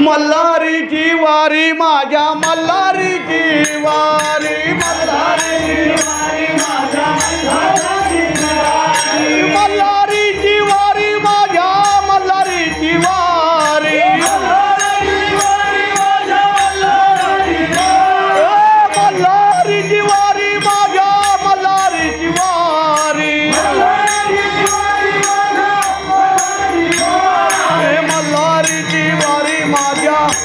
मल्लारी की वारी मज़ा मल्लारी की वारी।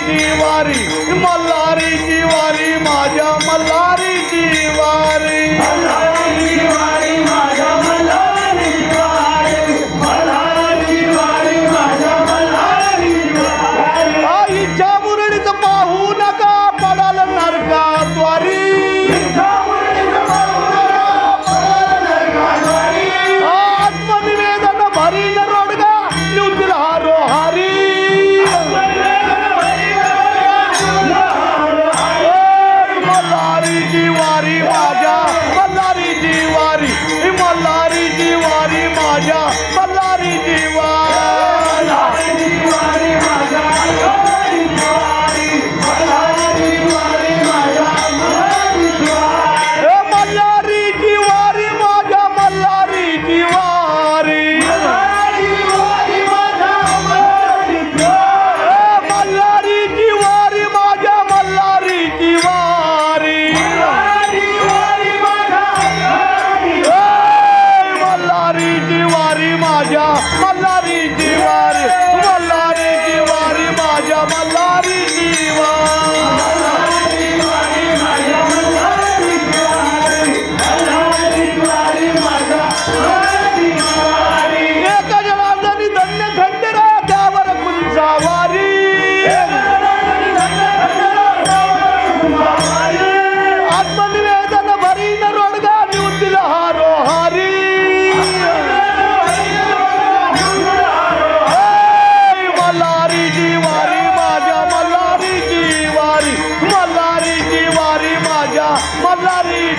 मल्हारीची वारी मल्हारीची वारी माझ्या मल्हारीची वारी